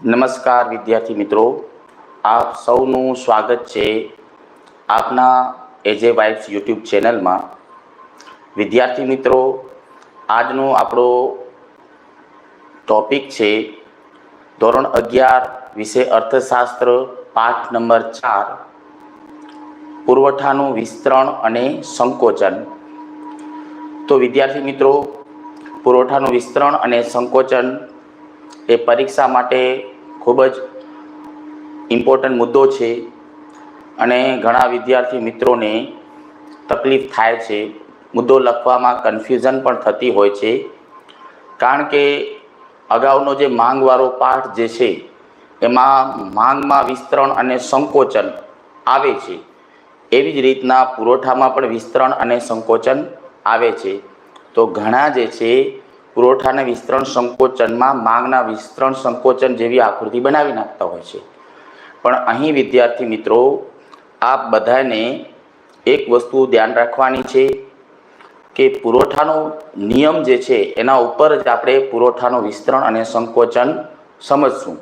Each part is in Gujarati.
નમસ્કાર વિદ્યાર્થી મિત્રો. આપ સૌનું સ્વાગત છે આપના એજે વાઇફ્સ યુટ્યુબ ચેનલમાં. વિદ્યાર્થી મિત્રો, આજનો આપણો ટોપિક છે ધોરણ અગિયાર વિષય અર્થશાસ્ત્ર, પાઠ નંબર ચાર, પુરવઠાનું વિસ્તરણ અને સંકોચન. તો વિદ્યાર્થી મિત્રો, પુરવઠાનું વિસ્તરણ અને સંકોચન એ પરીક્ષા માટે ખૂબ જ ઇમ્પોર્ટન્ટ મુદ્દો છે અને ઘણા વિદ્યાર્થી મિત્રોને તકલીફ થાય છે. મુદ્દો લખવામાં કન્ફ્યુઝન પણ થતી હોય છે. કારણ કે અગાઉનો જે માંગવાળો પાઠ જે છે, એમાં માંગમાં વિસ્તરણ અને સંકોચન આવે છે. એવી જ રીતના પુરવઠામાં પણ વિસ્તરણ અને સંકોચન આવે છે. તો ઘણા જે છે પુરવઠાના વિસ્તરણ સંકોચનમાં માંગના વિસ્તરણ સંકોચન જેવી આકૃતિ બનાવી નાખતા હોય છે. પણ અહીં વિદ્યાર્થી મિત્રો, આપ બધાને એક વસ્તુ ધ્યાન રાખવાની છે કે પુરવઠાનો નિયમ જે છે, એના ઉપર જ આપણે પુરવઠાનું વિસ્તરણ અને સંકોચન સમજશું.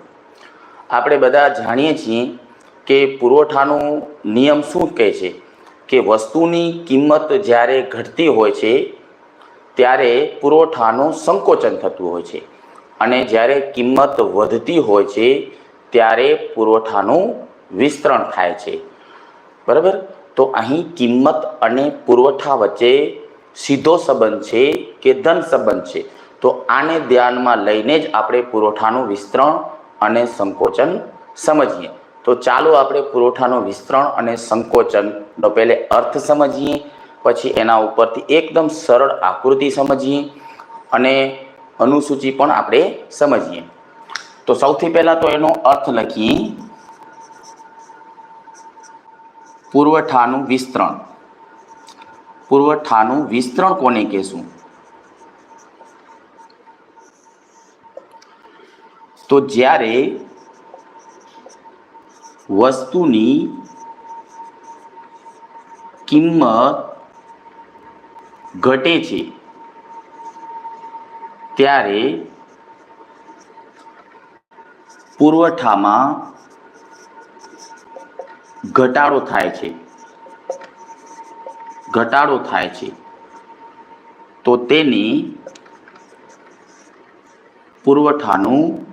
આપણે બધા જાણીએ છીએ કે પુરવઠાનો નિયમ શું કહે છે? કે વસ્તુની કિંમત જ્યારે ઘટતી હોય છે ત્યારે પુરવઠાનું સંકોચન થતું હોય છે. અને જ્યારે કિંમત વધતી હોય છે, ત્યારે પુરવઠાનું વિસ્તરણ થાય છે. બરાબર? તો અહીં કિંમત અને પુરવઠા વચ્ચે સીધો સંબંધ છે કે ધન સંબંધ છે? તો આને ધ્યાનમાં લઈને જ આપણે પુરવઠાનું વિસ્તરણ અને સંકોચન સમજીએ. તો ચાલો આપણે પુરવઠાનું વિસ્તરણ અને સંકોચનનો પહેલે અર્થ સમજીએ. પછી એના ઉપરથી એકદમ સરળ આકૃતિ સમજીએ અને અનુસૂચિ પણ આપણે સમજીએ. તો સૌથી પહેલાં તો એનો અર્થ લખીએ. પુરવઠાનું વિસ્તરણ. પુરવઠાનું વિસ્તરણ કોને કહેશું? તો જ્યારે વસ્તુની કિંમત ઘટે છે. ત્યારે પુરવઠામાં ઘટાડો થાય છે. ઘટાડો થાય છે. તો તેની પુરવઠાનું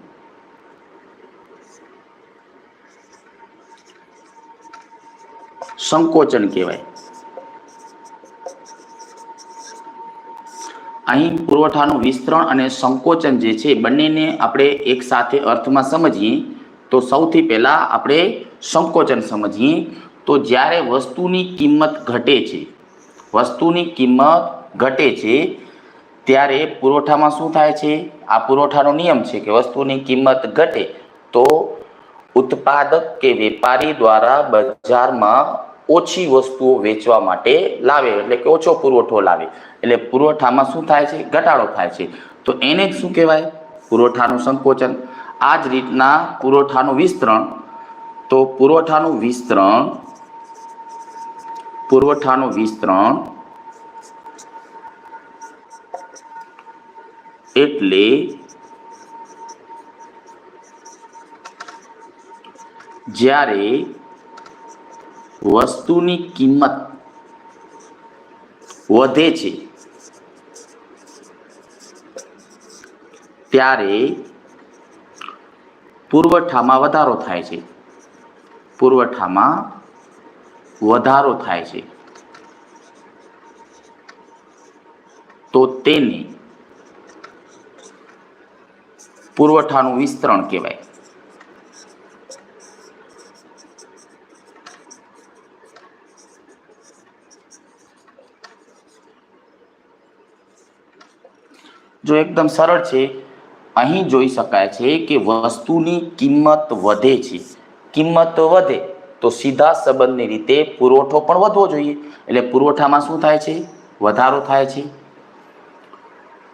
સંકોચન કહેવાય. અહીં પુરવઠાનું વિસ્તરણ અને સંકોચન જે છે બંનેને આપણે એક સાથે અર્થમાં સમજીએ, તો સૌથી પહેલાં આપણે સંકોચન સમજીએ. તો જ્યારે વસ્તુની કિંમત ઘટે છે, વસ્તુની કિંમત ઘટે છે, ત્યારે પુરવઠામાં શું થાય છે? આ પુરવઠાનો નિયમ છે કે વસ્તુની કિંમત ઘટે, તો ઉત્પાદક કે વેપારી દ્વારા બજારમાં ઓછી વસ્તુઓ વેચવા માટે લાવે, એટલે કે ઓછો પુરવઠો લાવે. એટલે પુરવઠામાં શું થાય છે? ઘટાડો થાય છે. તો એને જ શું કહેવાય? પુરવઠાનું સંકોચન. આ જ રીતના પુરવઠાનું વિસ્તરણ. તો પુરવઠાનું વિસ્તરણ પુરવઠાનું વિસ્તરણ એટલે જ્યારે વસ્તુની કિંમત વધે છે. ત્યારે પુરવઠામાં વધારો થાય છે. પુરવઠામાં વધારો થાય છે. તો તેને પુરવઠાનું વિસ્તરણ કહેવાય. જો એકદમ સરળ છે, અહીં જોઈ શકાય છે કે વસ્તુની કિંમત વધે છે. કિંમત વધે તો સીધા સંબંધની રીતે પુરવઠો પણ વધવો જોઈએ. એટલે પુરવઠામાં શું થાય છે? વધારો થાય છે.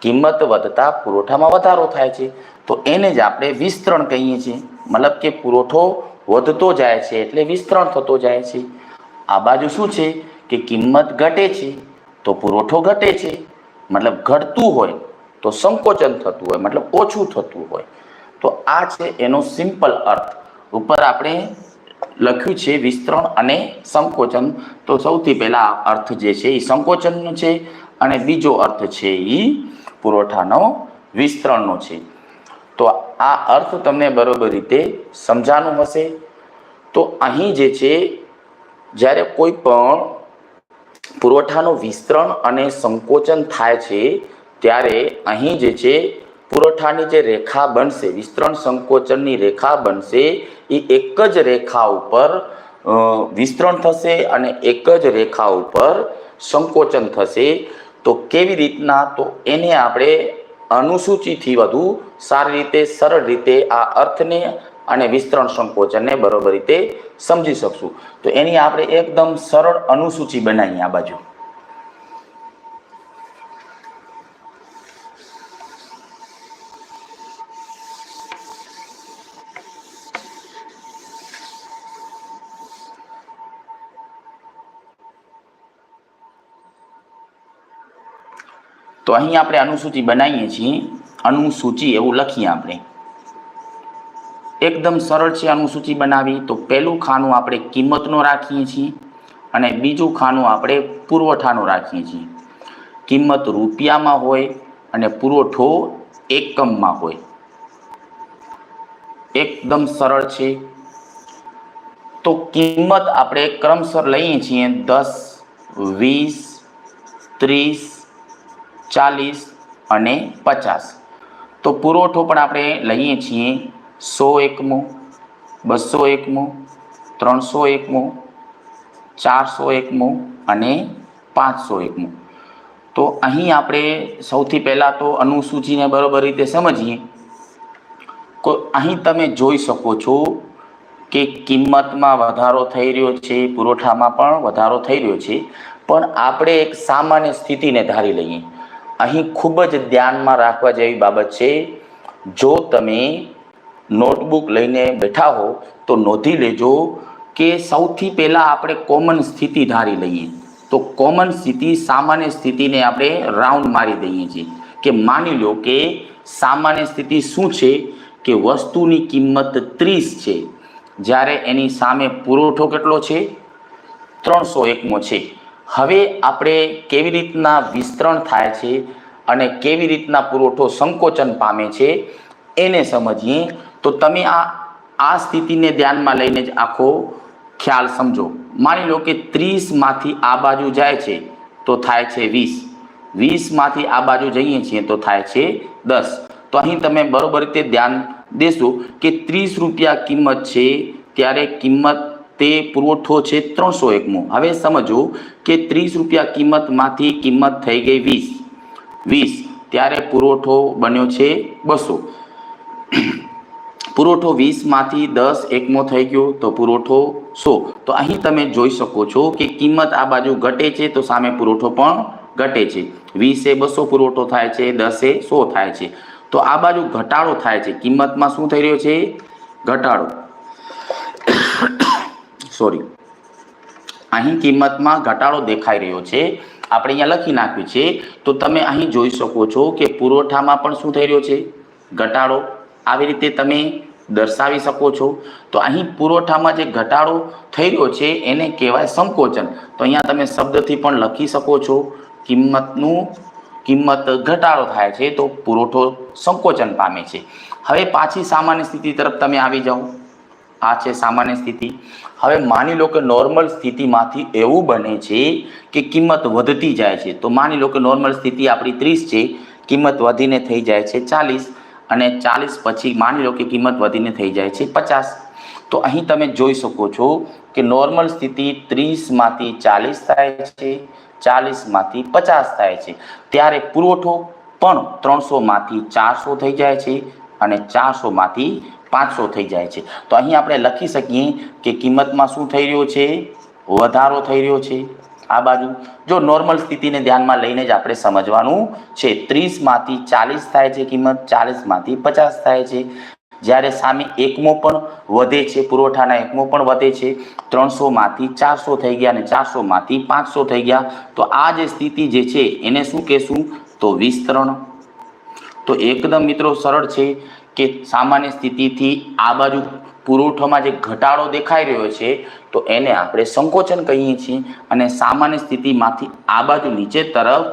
કિંમત વધતા પુરવઠામાં વધારો થાય છે. તો એને જ આપણે વિસ્તરણ કહીએ છીએ. મતલબ કે પુરવઠો વધતો જાય છે એટલે વિસ્તરણ થતો જાય છે. આ બાજુ શું છે? કે કિંમત ઘટે છે. તો પુરવઠો ઘટે છે. મતલબ ઘટતું હોય તો સંકોચન થતું હોય, મતલબ ઓછું થતું હોય. તો આ છે એનો સિમ્પલ અર્થ. ઉપર આપણે લખ્યું છે વિસ્તરણ અને સંકોચન. તો સૌથી પહેલા અર્થ જે છે એ સંકોચનનો છે અને બીજો અર્થ છે એ પુરવઠાનો વિસ્તરણનો છે. તો આ અર્થ તમને બરોબર રીતે સમજાનું હશે. તો અહીં જે છે, જ્યારે કોઈ પણ પુરવઠાનું વિસ્તરણ અને સંકોચન થાય છે ત્યારે અહીં જે છે, પુરવઠાની જે રેખા બનશે, વિસ્તરણ સંકોચનની રેખા બનશે, એ એક જ રેખા ઉપર વિસ્તરણ થશે અને એક જ રેખા ઉપર સંકોચન થશે. તો કેવી રીતના? તો એને આપણે અનુસૂચિથી વધુ સારી રીતે, સરળ રીતે આ અર્થને અને વિસ્તરણ સંકોચનને બરોબર રીતે સમજી શકશું. તો એની આપણે એકદમ સરળ અનુસૂચિ બનાવીએ આ બાજુ. તો અહીં આપણે અનુસૂચિ બનાવીએ છીએ. અનુસૂચિ એવું લખીએ આપણે. એકદમ સરળ છે અનુસૂચિ બનાવી તો પહેલું ખાનું આપણે કિંમતનો રાખીએ છીએ અને બીજું ખાનું આપણે પુરવઠાનો રાખીએ છીએ. કિંમત રૂપિયામાં હોય અને પુરવઠો એકમમાં હોય. એકદમ સરળ છે. તો કિંમત આપણે ક્રમસર લઈએ છીએ દસ, વીસ, ત્રીસ ચાલીસ અને પચાસ. તો પુરવઠો પણ આપણે લઈએ છીએ સો એકમો, બસો એકમો, ત્રણસો એકમો, ચારસો એકમો અને પાંચસો એકમો. તો અહીં આપણે સૌથી પહેલાં તો અનુસૂચિને બરોબર રીતે સમજીએ. કો, અહીં તમે જોઈ શકો છો કે કિંમતમાં વધારો થઈ રહ્યો છે, પુરવઠામાં પણ વધારો થઈ રહ્યો છે. પણ આપણે એક સામાન્ય સ્થિતિને ધારી લઈએ. અહીં ખૂબ જ ધ્યાનમાં રાખવા જેવી બાબત છે. જો તમે નોટબુક લઈને બેઠા હો, તો નોંધી લેજો કે સૌથી પહેલાં આપણે કોમન સ્થિતિ ધારી લઈએ. તો કોમન સ્થિતિ સામાન્ય સ્થિતિને આપણે રાઉન્ડ મારી દઈએ છીએ. કે માની લો કે સામાન્ય સ્થિતિ શું છે? કે વસ્તુની કિંમત ત્રીસ છે. જ્યારે એની સામે પુરવઠો કેટલો છે? ત્રણસો એકમો છે. હવે આપણે કેવી રીતના વિસ્તરણ થાય છે અને કેવી રીતના પુરવઠો સંકોચન પામે છે એને સમજીએ, તો તમે આ આ સ્થિતિને ધ્યાનમાં લઈને જ આખો ખ્યાલ સમજો. માની લો કે ત્રીસમાંથી આ બાજુ જાય છે, તો થાય છે વીસ. વીસમાંથી આ બાજુ જઈએ છીએ, તો થાય છે દસ. તો અહીં તમે બરોબર રીતે ધ્યાન દેશો કે ત્રીસ રૂપિયા કિંમત છે, ત્યારે કિંમત તે પુરવઠો છે ત્રણસો એકમો. હવે સમજો કે ત્રીસ રૂપિયા કિંમતમાંથી કિંમત થઈ ગઈ વીસ. વીસ, ત્યારે પુરવઠો બન્યો છે બસો. પુરવઠો વીસમાંથી દસ એકમો થઈ ગયો, તો પુરવઠો સો. તો અહીં તમે જોઈ શકો છો કે કિંમત આ બાજુ ઘટે છે, તો સામે પુરવઠો પણ ઘટે છે. વીસે બસો પુરવઠો થાય છે, દસે સો થાય છે. તો આ બાજુ ઘટાડો થાય છે. કિંમતમાં શું થઈ રહ્યો છે? ઘટાડો. સોરી. અહીં કિંમતમાં ઘટાડો દેખાઈ રહ્યો છે. આપણે અહીંયા લખી નાખ્યું છે. તો તમે અહીં જોઈ શકો છો કે પુરવઠામાં પણ શું થઈ રહ્યો છે? ઘટાડો. આવી રીતે તમે દર્શાવી શકો છો. તો અહીં પુરવઠામાં જે ઘટાડો થઈ રહ્યો છે એને કહેવાય સંકોચન. તો અહીંયા તમે શબ્દથી પણ લખી શકો છો. કિંમતનું કિંમત ઘટાડો થાય છે તો પુરવઠો સંકોચન પામે છે. હવે પાછી સામાન્ય સ્થિતિ તરફ તમે આવી જાઓ. આ છે સામાન્ય સ્થિતિ. હવે માની લો કે નોર્મલ સ્થિતિમાંથી એવું બને છે કે કિંમત વધતી જાય છે. તો માની લો કે નોર્મલ સ્થિતિ આપણી ત્રીસ છે, કિંમત વધીને થઈ જાય છે ચાલીસ અને ચાલીસ પછી માની લો કે કિંમત વધીને થઈ જાય છે પચાસ. તો અહીં તમે જોઈ શકો છો કે નોર્મલ સ્થિતિ ત્રીસમાંથી ચાલીસ થાય છે, ચાલીસમાંથી પચાસ થાય છે. ત્યારે પુરવઠો પણ ત્રણસોમાંથી ચારસો થઈ જાય છે અને ચારસોમાંથી પાંચસો થઈ જાય છે. તો અહીં આપણે લખી શકીએ કે કિંમતમાં શું થઈ રહ્યો છે? વધારો થઈ રહ્યો છે. આ બાજુ જો નોર્મલ સ્થિતિને ધ્યાનમાં લઈને જ આપણે સમજવાનું છે. ત્રીસમાંથી ચાલીસ થાય છે કિંમત, ચાલીસમાંથી પચાસ થાય છે. જ્યારે સામે એકમો પણ વધે છે, પુરવઠાના એકમો પણ વધે છે. ત્રણસોમાંથી ચારસો થઈ ગયા અને ચારસોમાંથી પાંચસો થઈ ગયા. તો આ જે સ્થિતિ જે છે, એને શું કહેશું? તો વિસ્તરણ. તો એકદમ મિત્રો સરળ છે. કે સામાન્ય સ્થિતિથી આ બાજુ પુરવઠામાં જે ઘટાડો દેખાઈ રહ્યો છે, તો એને આપણે સંકોચન કહીએ છીએ અને સામાન્ય સ્થિતિમાંથી આ બાજુ નીચે તરફ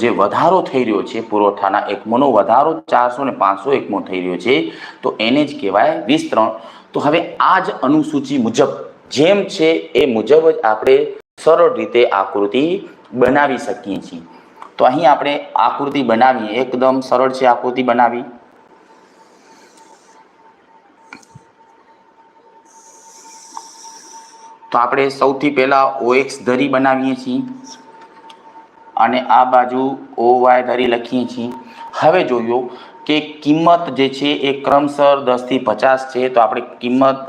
જે વધારો થઈ રહ્યો છે પુરવઠાના, એકમોનો વધારો ચારસો ને પાંચસો એકમો થઈ રહ્યો છે, તો એને જ કહેવાય વિસ્તરણ. તો હવે આ જ અનુસૂચિ મુજબ જેમ છે એ મુજબ જ આપણે સરળ રીતે આકૃતિ બનાવી શકીએ છીએ. તો અહીં આપણે આકૃતિ બનાવીએ, એકદમ સરળ છે આકૃતિ બનાવી. તો આપણે સૌથી પહેલા ઓએક્સ ધરી બનાવીએ છીએ અને આ બાજુ ઓવાય ધરી લખીએ છીએ. હવે જોયો કે કિંમત જે છે એ ક્રમસર દસથી પચાસ છે, તો આપણે કિંમત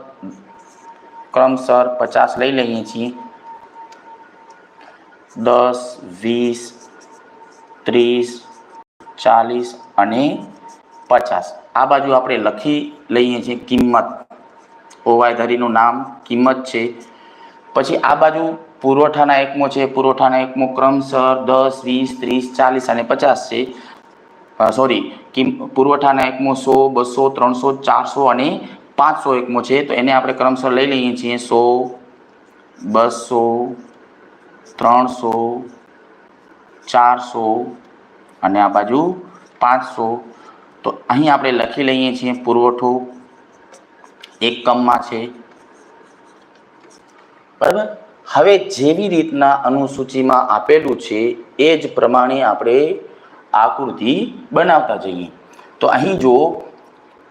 ક્રમસર પચાસ લઈ લઈએ છીએ. દસ, વીસ, ત્રીસ, ચાલીસ અને પચાસ. આ બાજુ આપણે લખી લઈએ છીએ કિંમત. ઓવાય ધરીનું નામ કિંમત છે. પછી આ બાજુ પુરવઠાના એકમો છે. પુરવઠાના એકમો ક્રમશઃ દસ, વીસ, ત્રીસ, ચાલીસ અને પચાસ છે. સોરી કિમ, પુરવઠાના એકમો સો, બસો, ત્રણસો, ચારસો અને પાંચસો એકમો છે. તો એને આપણે ક્રમસર લઈ લઈએ છીએ. સો, બસો, ત્રણસો, ચારસો અને આ બાજુ પાંચસો. તો અહીં આપણે લખી લઈએ છીએ પુરવઠો એકમમાં છે. બરાબર? હવે જેવી રીતના અનુસૂચિમાં આપેલું છે, એ જ પ્રમાણે આપણે આકૃતિ બનાવતા જઈએ. તો અહીં જો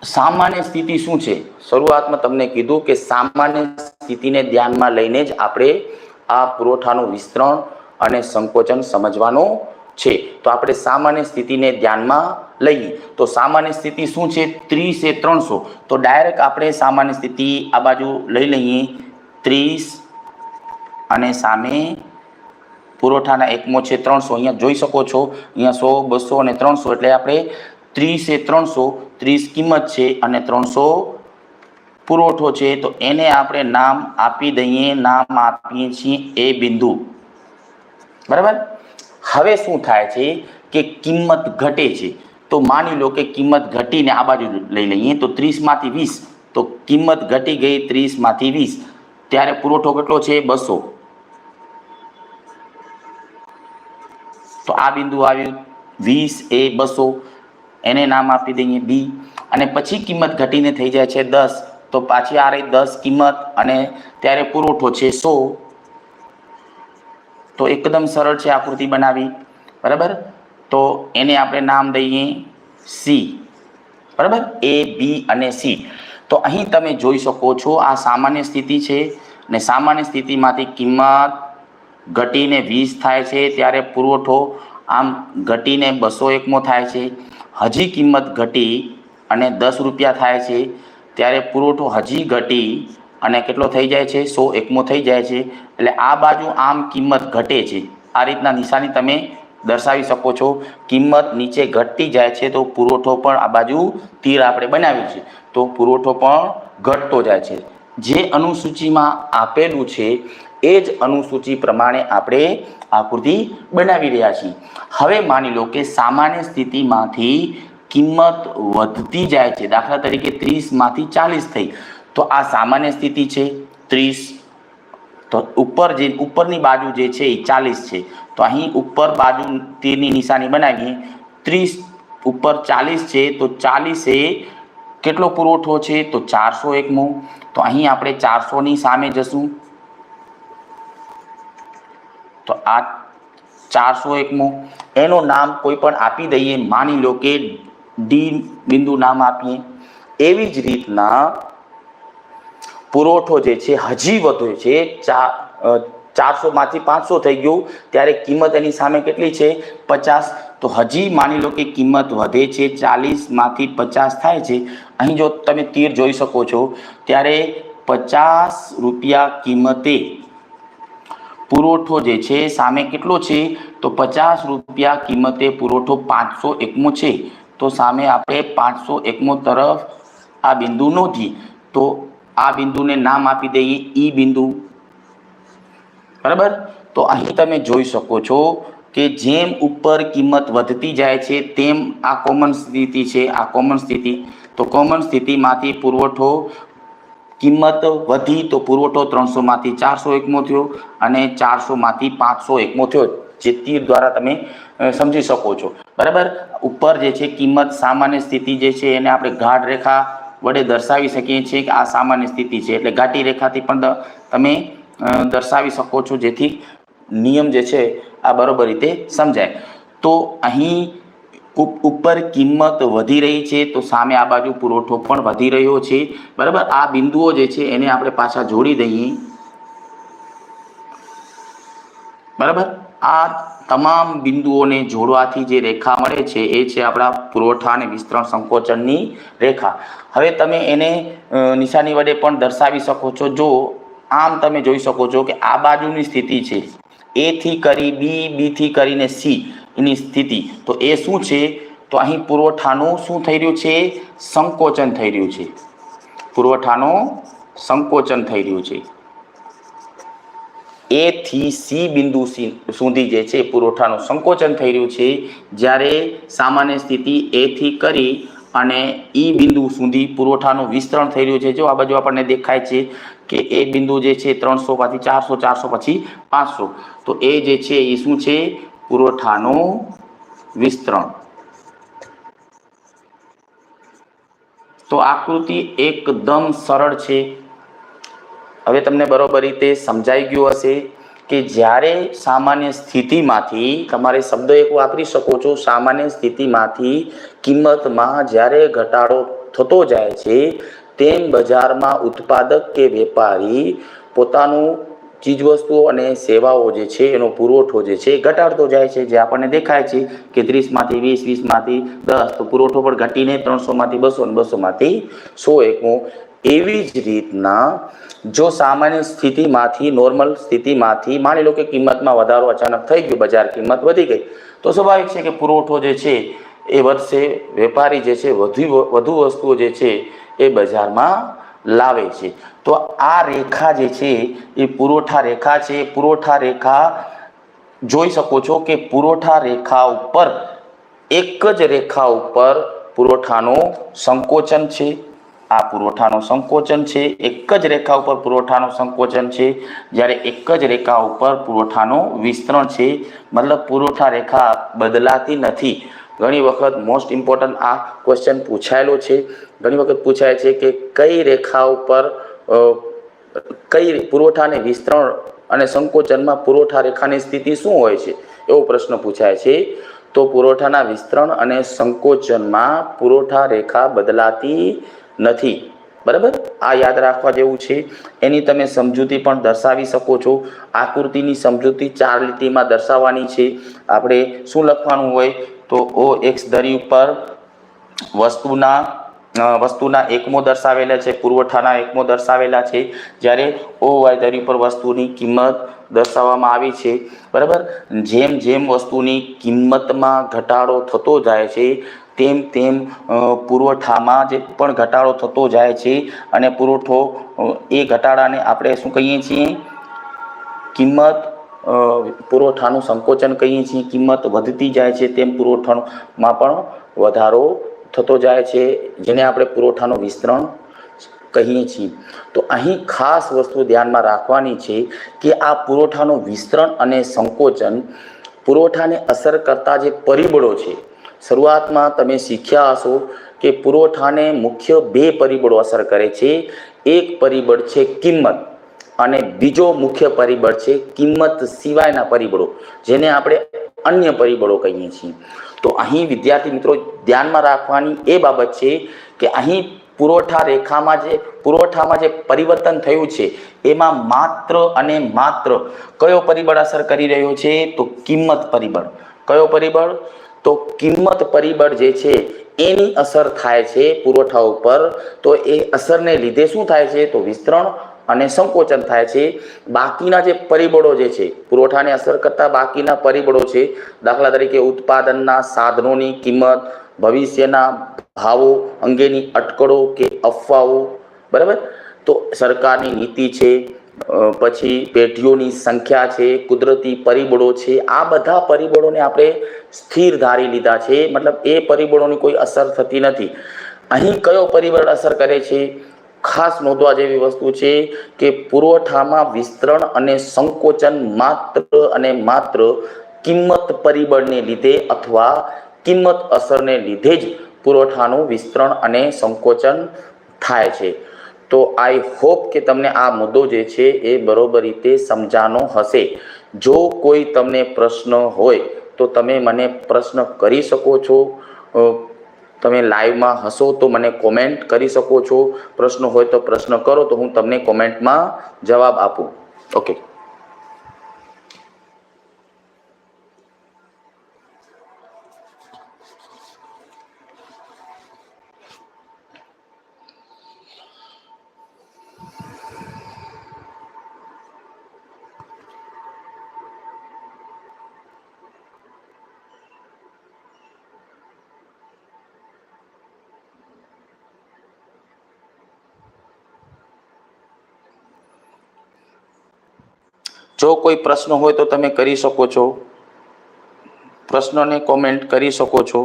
સામાન્ય સ્થિતિ શું છે? શરૂઆતમાં તમને કીધું કે સામાન્ય સ્થિતિને ધ્યાનમાં લઈને જ આપણે આ પુરવઠાનું વિસ્તરણ અને સંકોચન સમજવાનો છે. તો આપણે સામાન્ય સ્થિતિને ધ્યાનમાં લઈએ. તો સામાન્ય સ્થિતિ શું છે? ત્રીસ ત્રણસો. તો ડાયરેક્ટ આપણે સામાન્ય સ્થિતિ આ બાજુ લઈ લઈએ. ત્રીસ અને સામે પુરવઠાના એકમો છે ત્રણસો. અહીંયા જોઈ શકો છો, અહીંયા સો, બસો અને ત્રણસો. એટલે આપણે ત્રીસે ત્રણસો, ત્રીસ કિંમત છે અને ત્રણસો પુરવઠો છે. તો એને આપણે નામ આપી દઈએ, નામ આપીએ છીએ એ બિંદુ. બરાબર? હવે શું થાય છે કે કિંમત ઘટે છે. તો માની લો કે કિંમત ઘટીને આ બાજુ લઈ લઈએ, તો ત્રીસમાંથી વીસ. તો કિંમત ઘટી ગઈ ત્રીસમાંથી વીસ. ત્યારે પુરવઠો કેટલો છે? બસો. તો આ બિંદુ આવ્યું. વીસ, એ, બસો. એને નામ આપી દઈએ બી. અને પછી કિંમત ઘટીને થઈ જાય છે દસ. તો પાછી આ રહી દસ કિંમત અને ત્યારે પુરવઠો છે સો. તો એકદમ સરળ છે આકૃતિ બનાવી. બરાબર? તો એને આપણે નામ દઈએ સી. બરાબર? એ, બી અને સી. તો અહીં તમે જોઈ શકો છો આ સામાન્ય સ્થિતિ છે ને સામાન્ય સ્થિતિમાંથી કિંમત ઘટીને વીસ થાય છે ત્યારે પુરવઠો આમ ઘટીને બસો એકમો થાય છે. હજી કિંમત ઘટી અને દસ રૂપિયા થાય છે ત્યારે પુરવઠો હજી ઘટી અને કેટલો થઈ જાય છે? સો એકમો થઈ જાય છે. એટલે આ બાજુ આમ કિંમત ઘટે છે. આ રીતના નિશાની તમે દર્શાવી શકો છો. કિંમત નીચે ઘટતી જાય છે તો પુરવઠો પણ આ બાજુ તીર આપણે બનાવ્યું છે. તો પુરવઠો પણ ઘટતો જાય છે. જે અનુસૂચિમાં આપેલું છે એ જ અનુસૂચિ પ્રમાણે આપણે આકૃતિ બનાવી રહ્યા છીએ. હવે માની લો કે સામાન્ય સ્થિતિમાંથી કિંમત વધતી જાય છે. દાખલા તરીકે ત્રીસમાંથી ચાલીસ થઈ. તો આ સામાન્ય સ્થિતિ છે. ત્રીસ. તો ઉપર જે, ઉપરની બાજુ જે છે એ ચાલીસ છે. તો અહીં ઉપર બાજુ તીરની નિશાની બનાવીએ. ત્રીસ ઉપર ચાલીસ છે, તો ચાલીસ કેટલો પુરવઠો છે? તો ચારસો એકમો. તો અહીં આપણે ચારસોની સામે જશું. તો આ ચારસો એકમો. એનું નામ કોઈ પણ આપી દઈએ, માની લો કે ડી બિંદુ નામ આપીએ. એવી જ રીતના પુરવઠો જે છે, હજી વધુ છે. ચારસોમાંથી પાંચસો થઈ ગયું. ત્યારે કિંમત એની સામે કેટલી છે? પચાસ. તો હજી માની લો કે કિંમત વધે છે ચાલીસમાંથી પચાસ થાય છે. અહીં જો તમે તીર જોઈ શકો છો, ત્યારે પચાસ રૂપિયા કિંમતે પુરવઠો જે છે સામે કેટલો છે? તો પચાસ રૂપિયા કિંમતે પુરવઠો પાંચસો એકમો છે. તો સામે આપણે પાંચસો એકમો તરફ આ બિંદુ નોંધી. તો આ બિંદુને નામ આપી દઈએ ઈ બિંદુ. બરાબર? તો અહીં તમે જોઈ શકો છો કે જેમ ઉપર કિંમત વધતી જાય છે, તેમ આ કોમન સ્થિતિ છે, આ કોમન સ્થિતિ. તો કોમન સ્થિતિમાંથી પુરવઠો કિંમત વધી તો પુરવઠો ત્રણસોમાંથી ચારસો એકમો થયો અને ચારસોમાંથી પાંચસો એકમો થયો, જે તીર દ્વારા તમે સમજી શકો છો. બરાબર? ઉપર જે છે કિંમત સામાન્ય સ્થિતિ જે છે એને આપણે ગાઢ રેખા વડે દર્શાવી શકીએ છીએ કે આ સામાન્ય સ્થિતિ છે. એટલે ઘાટી રેખાથી પણ તમે દર્શાવી શકો છો જેથી નિયમ જે છે આ બરોબર રીતે સમજાય. તો અહીં ઉપર કિંમત વધી રહી છે, તો સામે આ બાજુ પુરવઠો પણ વધી રહ્યો છે. બરાબર? આ બિંદુઓ જે છે, એને આપણે પાછા જોડી દઈએ. બરાબર? આ તમામ બિંદુઓને જોડવાથી જે રેખા મળે છે, એ છે આપણા પુરવઠા અને વિસ્તરણ સંકોચનની રેખા. હવે તમે એને નિશાની વડે પણ દર્શાવી શકો છો. જો, આમ તમે જોઈ શકો છો કે આ બાજુની સ્થિતિ છે. એથી કરી બી બીથી કરીને સી એની સ્થિતિ. તો એ શું છે? તો અહીં પુરવઠાનું શું થઈ રહ્યું છે? સંકોચન થઈ રહ્યું છે. પુરવઠાનું સંકોચન થઈ રહ્યું છે. એ થી સી બિંદુ સી- સુધી જે છે પુરવઠાનું સંકોચન થઈ રહ્યું છે. જ્યારે સામાન્ય સ્થિતિ એ થી કરી અને ઈ બિંદુ સુધી પુરવઠાનું વિસ્તરણ થઈ રહ્યું છે. જો આ બાજુ આપણને દેખાય છે કે એ બિંદુ જે છે ત્રણસો પછી ચારસો ચારસો પછી પાંચસો. તો એ જે છે એ શું છે? પુરવઠાનું વિસ્તરણ. તો આકૃતિ એકદમ સરળ છે. હવે તમને બરોબર રીતે સમજાઈ ગયું હશે કે જ્યારે સામાન્ય સ્થિતિમાંથી, તમારે શબ્દ એક વાપરી શકો છો, સામાન્ય સ્થિતિમાંથી કિંમતમાં જ્યારે ઘટાડો થતો જાય છે, તેમ બજારમાં ઉત્પાદક કે વેપારી પોતાનું ચીજવસ્તુઓ અને સેવાઓ જે છે, એનો પુરવઠો જે છે એ ઘટાડતો જાય છે. જે આપણને દેખાય છે કે ત્રીસમાંથી વીસ, વીસમાંથી દસ, તો પુરવઠો પણ ઘટીને ત્રણસોમાંથી બસો ને બસોમાંથી સો એકમો. એવી જ રીતના જો સામાન્ય સ્થિતિમાંથી, નોર્મલ સ્થિતિમાંથી માની લો કે કિંમતમાં વધારો અચાનક થઈ ગયો, બજાર કિંમત વધી ગઈ, તો સ્વાભાવિક છે કે પુરવઠો જે છે એ વધશે વેપારી જે છે, વધુ વધુ વસ્તુઓ જે છે એ બજારમાં લાવે છે. તો આ રેખા જે છે, એ પુરવઠા રેખા છે. પુરવઠા રેખા જોઈ શકો છો કે પુરવઠા રેખા ઉપર એક જ રેખા ઉપર પુરવઠાનું સંકોચન છે. આ પુરવઠાનો સંકોચન છે. એક જ રેખા ઉપર પુરવઠાનો સંકોચન છે. જ્યારે એક જ રેખા ઉપર પુરવઠાનો વિસ્તરણ છે. મતલબ પુરવઠા રેખા બદલાતી નથી. ઘણી વખત મોસ્ટ ઇમ્પોર્ટન્ટ આ ક્વેશ્ચન પૂછાયેલો છે. ઘણી વખત પૂછાય છે કે કઈ રેખા ઉપર કઈ પુરવઠાને વિસ્તરણ અને સંકોચનમાં પુરવઠા રેખાની સ્થિતિ શું હોય છે? એવો પ્રશ્ન પૂછાય છે. તો પુરવઠાના વિસ્તરણ અને સંકોચનમાં પુરવઠા રેખા બદલાતી નથી. બરાબર? આ યાદ રાખવા જેવું છે. એની તમે સમજૂતી પણ દર્શાવી શકો છો. આકૃતિની સમજૂતી ચાર લીટીમાં દર્શાવવાની છે. આપણે શું લખવાનું હોય? તો ઓ એક્સ ધરી ઉપર વસ્તુના વસ્તુના એકમો દર્શાવેલા છે, પુરવઠાના એકમો દર્શાવેલા છે. જ્યારે ઓ વાય ધરી પર વસ્તુની કિંમત દર્શાવવામાં આવી છે, બરાબર? જેમ જેમ વસ્તુની કિંમતમાં ઘટાડો થતો જાય છે, તેમ તેમ પુરવઠામાં જે પણ ઘટાડો થતો જાય છે અને પુરવઠો એ ઘટાડાને આપણે શું કહીએ છીએ? કિંમત પુરવઠાનું સંકોચન કહીએ છીએ. કિંમત વધતી જાય છે, તેમ પુરવઠામાં પણ વધારો થતો જાય છે, જેને આપણે પુરવઠાનું વિસ્તરણ કહીએ છીએ. તો અહીં ખાસ વસ્તુ ધ્યાનમાં રાખવાની છે કે આ પુરવઠાનું વિસ્તરણ અને સંકોચન પુરવઠાને અસર કરતા જે પરિબળો છે, શરૂઆતમાં તમે શીખ્યા હશો કે પુરવઠાને મુખ્ય બે પરિબળો અસર કરે છે. એક પરિબળ છે કિંમત અને બીજો મુખ્ય પરિબળ છે કિંમત સિવાયના પરિબળો, જેને આપણે અન્ય પરિબળો કહીએ છીએ. તો અહીં વિદ્યાર્થી મિત્રો ધ્યાનમાં રાખવાની એ બાબત છે કે અહીં પુરવઠા રેખામાં જે પુરવઠામાં જે પરિવર્તન થયું છે, એમાં માત્ર અને માત્ર કયો પરિબળ અસર કરી રહ્યો છે? તો કિંમત પરિબળ. કયો પરિબળ? તો કિંમત પરિબળ જે છે, એની અસર થાય છે પુરવઠા ઉપર. તો એ અસરને લીધે શું થાય છે? તો વિસ્તરણ અને સંકોચન થાય છે. બાકીના જે પરિબળો જે છે, પુરવઠાને અસર કરતા બાકીના પરિબળો છે, દાખલા તરીકે ઉત્પાદનના સાધનોની કિંમત, ભવિષ્યના ભાવો અંગેની અટકળો કે અફવાઓ, બરાબર? તો સરકારની નીતિ છે પછી પેઢીઓની સંખ્યા છે, કુદરતી પરિબળો છે, આ બધા પરિબળોને આપણે સ્થિર ધારી લીધા છે. મતલબ એ પરિબળોની કોઈ અસર થતી નથી. અહીં કયો પરિબળ અસર કરે છે? ખાસ નોંધવા જેવી વસ્તુ છે કે પુરવઠામાં વિસ્તરણ અને સંકોચન માત્ર અને માત્ર કિંમત પરિબળને લીધે અથવા કિંમત અસરને લીધે જ પુરવઠાનું વિસ્તરણ અને સંકોચન થાય છે. તો આઈ હોપ કે તમને આ મુદ્દો જે છે એ બરોબર રીતે સમજાનો હશે. જો કોઈ તમને પ્રશ્ન હોય તો તમે મને પ્રશ્ન કરી શકો છો. તમે લાઈવમાં હશો તો મને કોમેન્ટ કરી શકો છો. પ્રશ્ન હોય તો પ્રશ્ન કરો તો હું તમને કોમેન્ટમાં જવાબ આપું. ઓકે જો કોઈ પ્રશ્ન હોય તો તમે કરી શકો છો. પ્રશ્નને કોમેન્ટ કરી શકો છો.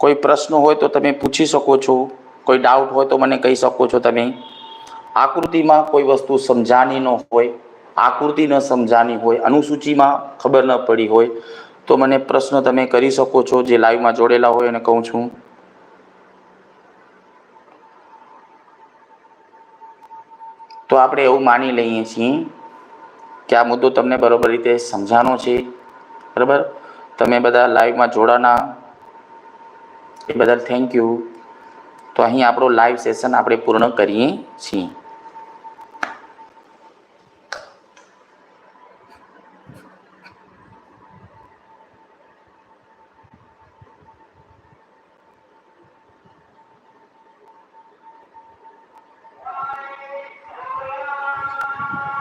કોઈ પ્રશ્ન હોય તો તમે પૂછી શકો છો. કોઈ ડાઉટ હોય તો મને કહી શકો છો તમે. આકૃતિમાં કોઈ વસ્તુ સમજાની ન હોય, આકૃતિ ન સમજાની હોય, અનુસૂચિમાં ખબર ન પડી હોય, તો મને પ્રશ્ન તમે કરી શકો છો જે લાઈવમાં જોડેલા હોય અને કહું છું. તો આપણે એવું માની લઈએ છીએ કે આ મુદ્દો તમને બરોબર રીતે સમજાનો છે. બરાબર? તમે બધા લાઈવમાં જોડાના. એ બદલ થેન્ક યુ તો અહીં આપણો લાઈવ સેશન આપણે પૂર્ણ કરીએ છીએ.